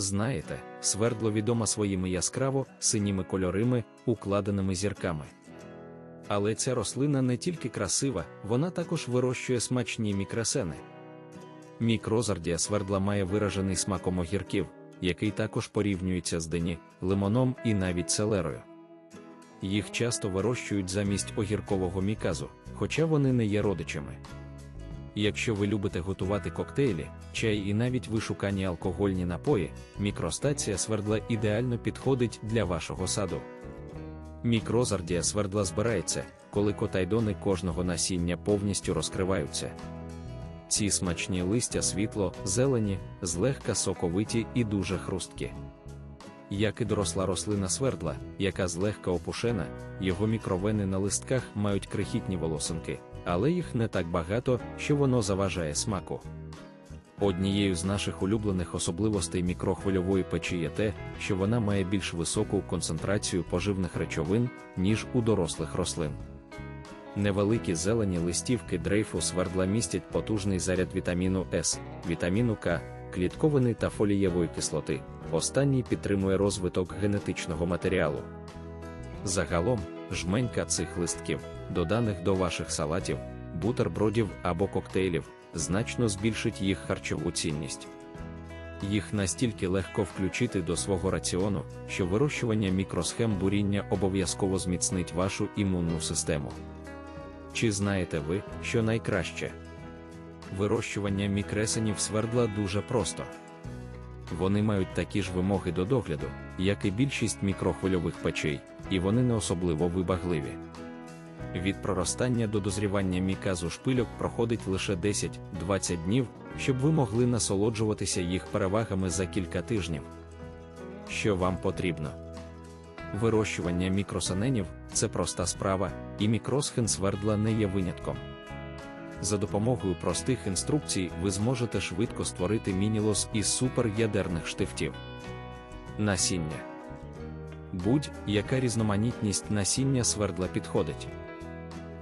Знаєте, свердло відома своїми яскраво синіми кольорами, укладеними зірками. Але ця рослина не тільки красива, вона також вирощує смачні мікросени. Мікрозардія свердла має виражений смаком огірків, який також порівнюється з дині, лимоном і навіть селерою. Їх часто вирощують замість огіркового міказу, хоча вони не є родичами. Якщо ви любите готувати коктейлі, чай і навіть вишукані алкогольні напої, мікростація свердла ідеально підходить для вашого саду. Мікрозардія свердла збирається, коли котайдони кожного насіння повністю розкриваються. Ці смачні листя світло, зелені, злегка соковиті і дуже хрусткі. Як і доросла рослина свердла, яка злегка опушена, його мікровени на листках мають крихітні волосинки, але їх не так багато, що воно заважає смаку. Однією з наших улюблених особливостей мікрохвильової печі є те, що вона має більш високу концентрацію поживних речовин, ніж у дорослих рослин. Невеликі зелені листівки дрейфу свердла містять потужний заряд вітаміну С, вітаміну К, клітковини та фолієвої кислоти. Останній підтримує розвиток генетичного матеріалу. Загалом, жменька цих листків, доданих до ваших салатів, бутербродів або коктейлів, значно збільшить їх харчову цінність. Їх настільки легко включити до свого раціону, що вирощування мікросхем буріння обов'язково зміцнить вашу імунну систему. Чи знаєте ви, що найкраще? Вирощування мікресенів свердла дуже просто. Вони мають такі ж вимоги до догляду, як і більшість мікрохвильових печей, і вони не особливо вибагливі. Від проростання до дозрівання міказу шпильок проходить лише 10-20 днів, щоб ви могли насолоджуватися їх перевагами за кілька тижнів. Що вам потрібно? Вирощування мікросаненів це проста справа, і мікросхен свердла не є винятком. За допомогою простих інструкцій ви зможете швидко створити мінілос із суперядерних штифтів. Насіння. Будь-яка різноманітність насіння свердла підходить.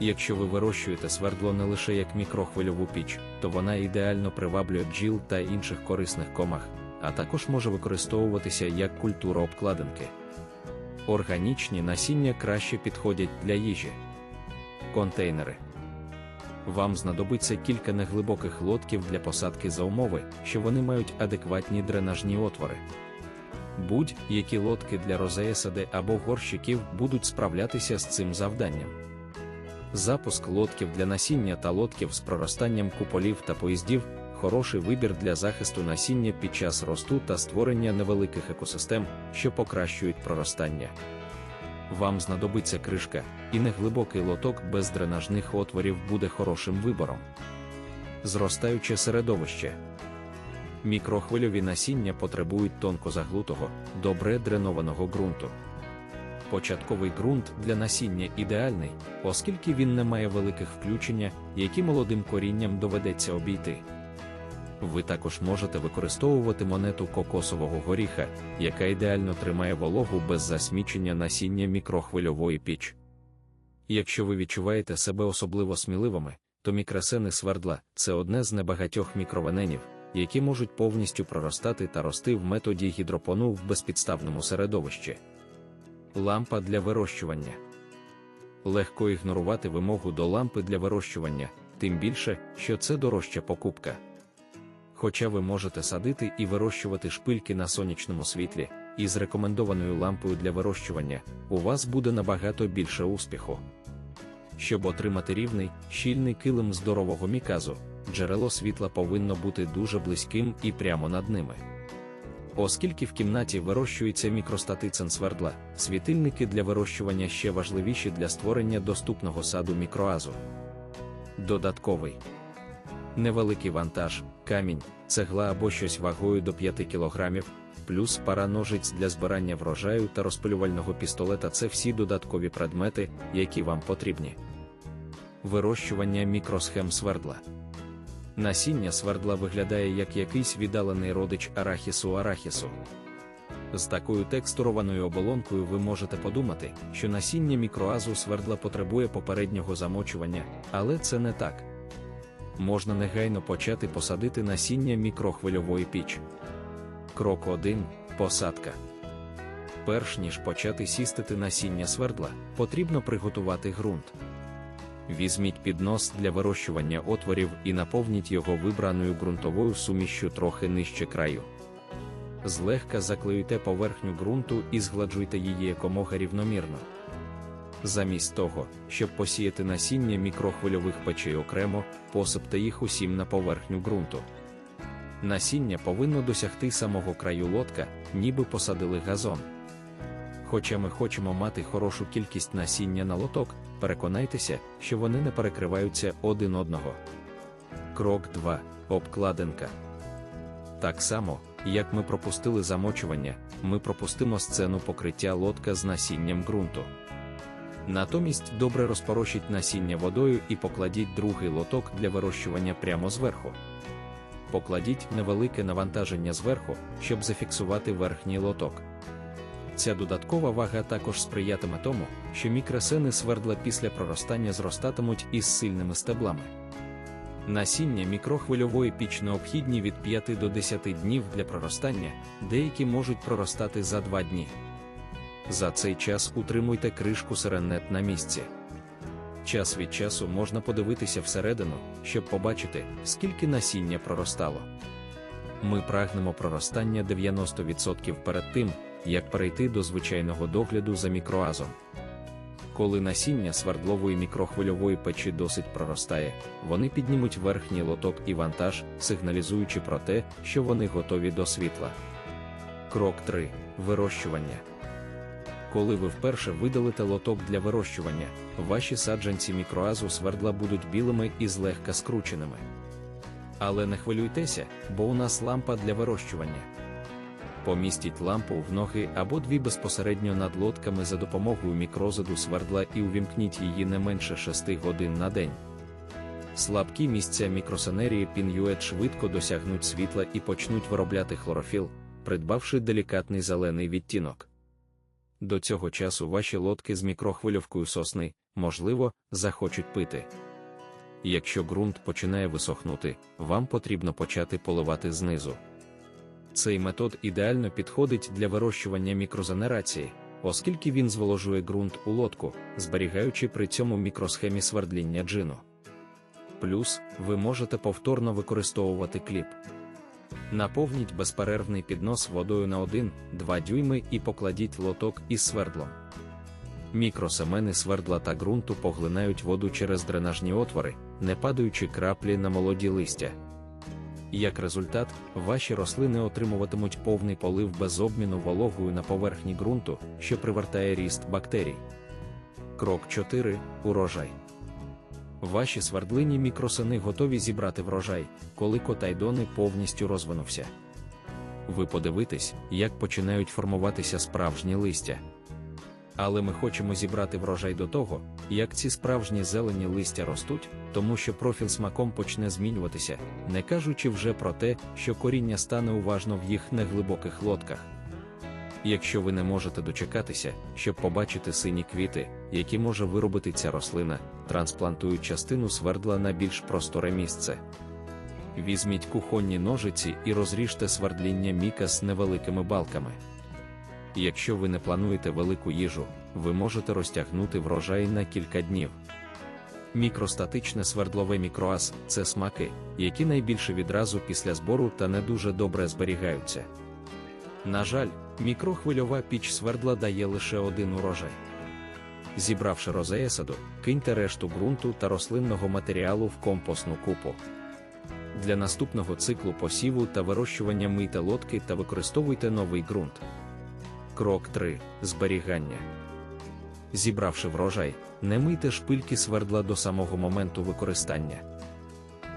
Якщо ви вирощуєте свердло не лише як мікрохвильову піч, то вона ідеально приваблює бджіл та інших корисних комах, а також може використовуватися як культура обкладинки. Органічні насіння краще підходять для їжі. Контейнери. Вам знадобиться кілька неглибоких лотків для посадки за умови, що вони мають адекватні дренажні отвори. Будь-які лодки для розеясади або горщиків будуть справлятися з цим завданням. Запуск лотків для насіння та лотків з проростанням куполів та поїздів хороший вибір для захисту насіння під час росту та створення невеликих екосистем, що покращують проростання. Вам знадобиться кришка, і неглибокий лоток без дренажних отворів буде хорошим вибором. Зростаюче середовище. Мікрохвильові насіння потребують тонко заглутого, добре дренованого ґрунту. Початковий ґрунт для насіння ідеальний, оскільки він не має великих включення, які молодим корінням доведеться обійти. Ви також можете використовувати монету кокосового горіха, яка ідеально тримає вологу без засмічення насіння мікрохвильової піч. Якщо ви відчуваєте себе особливо сміливими, то мікросени свердла це одне з небагатьох мікровененів, які можуть повністю проростати та рости в методі гідропону в безпідставному середовищі. Лампа для вирощування. Легко ігнорувати вимогу до лампи для вирощування, тим більше, що це дорожча покупка. Хоча ви можете садити і вирощувати шпильки на сонячному світлі, і з рекомендованою лампою для вирощування, у вас буде набагато більше успіху. Щоб отримати рівний, щільний килим здорового міказу, джерело світла повинно бути дуже близьким і прямо над ними. Оскільки в кімнаті вирощується мікростатицин свердла, світильники для вирощування ще важливіші для створення доступного саду мікроазу. Додатковий невеликий вантаж, камінь, цегла або щось вагою до 5 кг, плюс пара ножиць для збирання врожаю та розпилювального пістолета це всі додаткові предмети, які вам потрібні. Вирощування мікросхем свердла. Насіння свердла виглядає як якийсь віддалений родич арахісу арахісу. З такою текстурованою оболонкою ви можете подумати, що насіння мікроазу свердла потребує попереднього замочування, але це не так можна негайно почати посадити насіння мікрохвильової піч. Крок 1. Посадка. Перш ніж почати сістити насіння свердла, потрібно приготувати ґрунт. Візьміть піднос для вирощування отворів і наповніть його вибраною ґрунтовою сумішчю трохи нижче краю. Злегка заклеюйте поверхню ґрунту і згладжуйте її якомога рівномірно. Замість того, щоб посіяти насіння мікрохвильових печей окремо, посипте їх усім на поверхню ґрунту. Насіння повинно досягти самого краю лотка, ніби посадили газон. Хоча ми хочемо мати хорошу кількість насіння на лоток, переконайтеся, що вони не перекриваються один одного. Крок 2. Обкладинка. Так само, як ми пропустили замочування, ми пропустимо сцену покриття лотка з насінням ґрунту. Натомість добре розпорощіть насіння водою і покладіть другий лоток для вирощування прямо зверху. Покладіть невелике навантаження зверху, щоб зафіксувати верхній лоток. Ця додаткова вага також сприятиме тому, що мікросени свердла після проростання зростатимуть із сильними стеблами. Насіння мікрохвильової піч необхідні від 5 до 10 днів для проростання, деякі можуть проростати за 2 дні. За цей час утримуйте кришку сиренет на місці. Час від часу можна подивитися всередину, щоб побачити, скільки насіння проростало. Ми прагнемо проростання 90% перед тим, як перейти до звичайного догляду за мікроазом. Коли насіння свердлової мікрохвильової печі досить проростає, вони піднімуть верхній лоток і вантаж, сигналізуючи про те, що вони готові до світла. Крок 3. Вирощування. Коли ви вперше видалите лоток для вирощування, ваші саджанці мікроазу свердла будуть білими і злегка скрученими. Але не хвилюйтеся, бо у нас лампа для вирощування. Помістіть лампу в ноги або дві безпосередньо над лотками за допомогою мікрозиду свердла і увімкніть її не менше 6 годин на день. Слабкі місця мікросенерії пін'юет швидко досягнуть світла і почнуть виробляти хлорофіл, придбавши делікатний зелений відтінок. До цього часу ваші лодки з мікрохвильовкою сосни, можливо, захочуть пити. Якщо ґрунт починає висохнути, вам потрібно почати поливати знизу. Цей метод ідеально підходить для вирощування мікрозенерації, оскільки він зволожує ґрунт у лодку, зберігаючи при цьому мікросхемі свердління джину. Плюс ви можете повторно використовувати кліп. Наповніть безперервний піднос водою на 1-2 дюйми і покладіть лоток із свердлом. Мікросемени свердла та ґрунту поглинають воду через дренажні отвори, не падаючи краплі на молоді листя. Як результат, ваші рослини отримуватимуть повний полив без обміну вологою на поверхні ґрунту, що привертає ріст бактерій. Крок 4. Урожай. Ваші свердлині мікросини готові зібрати врожай, коли котайдони повністю розвинувся. Ви подивитесь, як починають формуватися справжні листя. Але ми хочемо зібрати врожай до того, як ці справжні зелені листя ростуть, тому що профіль смаком почне змінюватися, не кажучи вже про те, що коріння стане уважно в їх неглибоких лодках. Якщо ви не можете дочекатися, щоб побачити сині квіти, які може виробити ця рослина, трансплантують частину свердла на більш просторе місце. Візьміть кухонні ножиці і розріжте свердління міка з невеликими балками. Якщо ви не плануєте велику їжу, ви можете розтягнути врожай на кілька днів. Мікростатичне свердлове мікроаз це смаки, які найбільше відразу після збору та не дуже добре зберігаються. На жаль, мікрохвильова піч свердла дає лише один урожай. Зібравши розеясаду, киньте решту ґрунту та рослинного матеріалу в компостну купу. Для наступного циклу посіву та вирощування мийте лодки та використовуйте новий ґрунт. Крок 3. Зберігання. Зібравши врожай, не мийте шпильки свердла до самого моменту використання.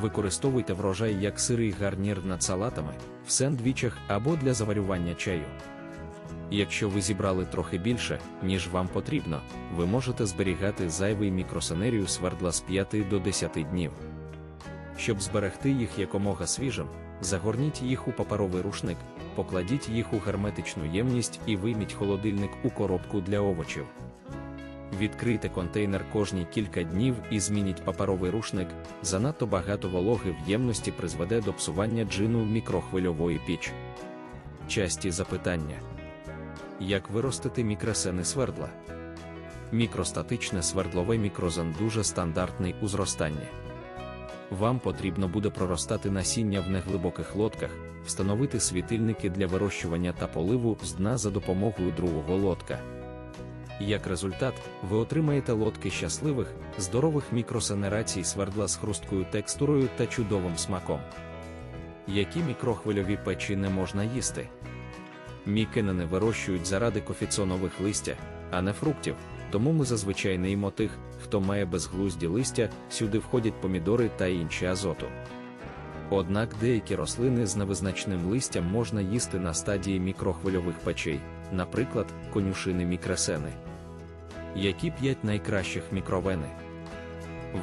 Використовуйте врожай як сирий гарнір над салатами, в сендвічах або для заварювання чаю. Якщо ви зібрали трохи більше, ніж вам потрібно, ви можете зберігати зайвий мікросенерію свердла з 5 до 10 днів. Щоб зберегти їх якомога свіжим, загорніть їх у паперовий рушник, покладіть їх у герметичну ємність і вийміть холодильник у коробку для овочів. Відкрийте контейнер кожні кілька днів і змініть паперовий рушник, занадто багато вологи в ємності призведе до псування джину мікрохвильової піч. Часті запитання. Як виростити мікросени свердла? Мікростатичне свердлове мікрозон дуже стандартний у зростанні. Вам потрібно буде проростати насіння в неглибоких лотках, встановити світильники для вирощування та поливу з дна за допомогою другого лотка. Як результат, ви отримаєте лотки щасливих, здорових мікросенерацій свердла з хрусткою текстурою та чудовим смаком. Які мікрохвильові печі не можна їсти? Мікенени вирощують заради кофіцонових листя, а не фруктів, тому ми зазвичай не їмо тих, хто має безглузді листя, сюди входять помідори та інші азоту. Однак деякі рослини з невизначним листям можна їсти на стадії мікрохвильових печей, наприклад, конюшини мікресени. Які п'ять найкращих мікровени?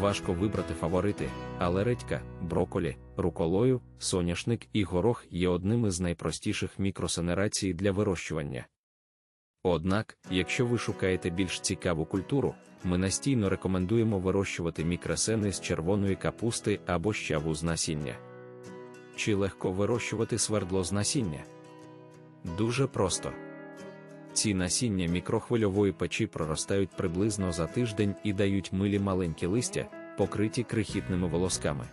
Важко вибрати фаворити, але редька, броколі, руколою, соняшник і горох є одним із найпростіших мікросенерацій для вирощування. Однак, якщо ви шукаєте більш цікаву культуру, ми настійно рекомендуємо вирощувати мікросени з червоної капусти або щаву з насіння. Чи легко вирощувати свердло з насіння? Дуже просто. Ці насіння мікрохвильової печі проростають приблизно за тиждень і дають милі маленькі листя, покриті крихітними волосками.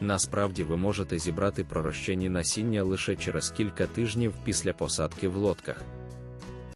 Насправді ви можете зібрати пророщені насіння лише через кілька тижнів після посадки в лотках.